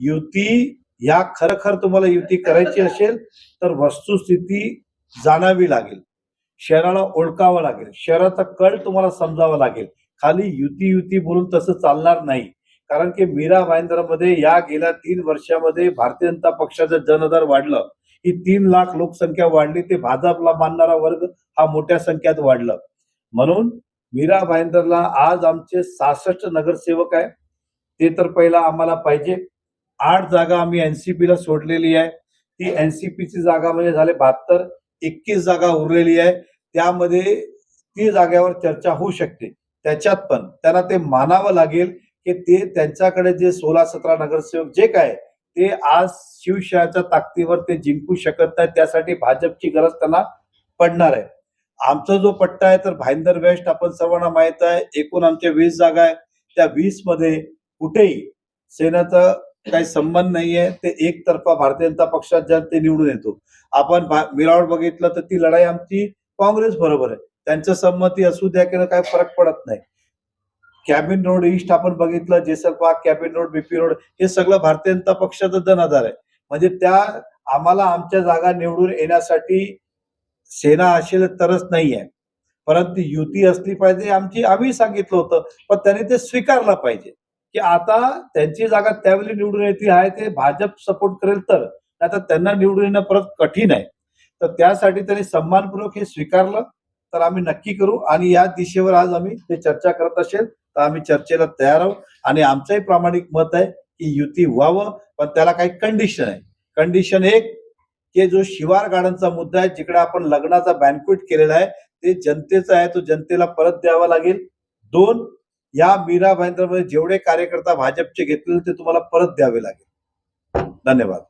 युती या खरखर तुम्हाला युती करायची असेल तर वस्तुस्थिती जाणावी लागेल. शहराला ओळखावं लागेल. शहराचा कळ तुम्हाला समजावा लागेल. खाली युती युती बोलून तसं चालणार नाही. कारण की मीरा भाईंदरमध्ये या गेल्या तीन वर्षामध्ये भारतीय जनता पक्षाचं जनआधार वाढलं. ही तीन लाख लोकसंख्या वाढली ते भाजपला मानणारा वर्ग हा मोठ्या संख्येत वाढलं. म्हणून मीरा भाईंदरला आज आमचे सहासष्ट नगरसेवक आहे ते तर पहिला आम्हाला पाहिजे. आठ जागा आम्ही एनसीपीला सोडलेली आहे. ती एनसीपीची जागा म्हणजे झाले बहात्तर एकवीस जागा उरलेली आहे. त्यामध्ये ती जागेवर चर्चा होऊ शकते. त्याच्यात पण त्यांना ते मानावं लागेल की ते त्यांच्याकडे जे सोळा सतरा नगरसेवक जे काय ते आज शिवसेनेच्या ताकदीवर ते जिंकू शकत नाही त्यासाठी भाजपची गरज त्यांना पडणार आहे. आमचा जो पट्टा आहे तर भाईंदर वेस्ट आपण सर्वांना माहीत आहे. एकूण आमच्या वीस जागा आहे. त्या वीसमध्ये कुठेही सेनेचं काही संबंध नाहीये. ते एकतर्फा भारतीय जनता पक्षात जर ते निवडून येतो. आपण भा- मिरावड बघितलं तर ती लढाई आमची काँग्रेस बरोबर आहे. त्यांचं संमती असू द्या किंवा काही फरक पडत नाही. कॅबिन रोड ईस्ट आपण बघितलं Jesal park cabin road BP road हे सगळं भारतीय जनता पक्षाचा जनाधार आहे. म्हणजे त्या आम्हाला आमच्या जागा निवडून येण्यासाठी सेना असेल तरच नाही आहे परंतु युती असली पाहिजे आमची आम्ही सांगितलं होतं पण त्यांनी ते स्वीकारलं पाहिजे. की आता त्यांची जागा त्यावेळी निवडून येते आहे ते भाजप सपोर्ट करेल तर. आता त्यांना निवडून येणं परत कठीण आहे. तर त्यासाठी त्यांनी सन्मानपूर्वक हे स्वीकारलं. तर आम्ही नक्की करू आणि या दिशेवर आज आम्ही ते चर्चा करत असेल तर आम्ही चर्चेला तयार आहोत. आणि आमचंही प्रामाणिक मत आहे की युती व्हावं पण त्याला काही कंडिशन आहे. कंडिशन एक की जो शिवार गार्डनचा मुद्दा आहे जिकडे आपण लग्नाचा बँक्वेट केलेला आहे ते जनतेचा आहे तो जनतेला परत द्यावा लागेल. दोन या मीरा भाईंदरमध्ये जेवढे कार्यकर्ता भाजपचे घेतलेले ते तुम्हाला परत द्यावे लागेल. धन्यवाद.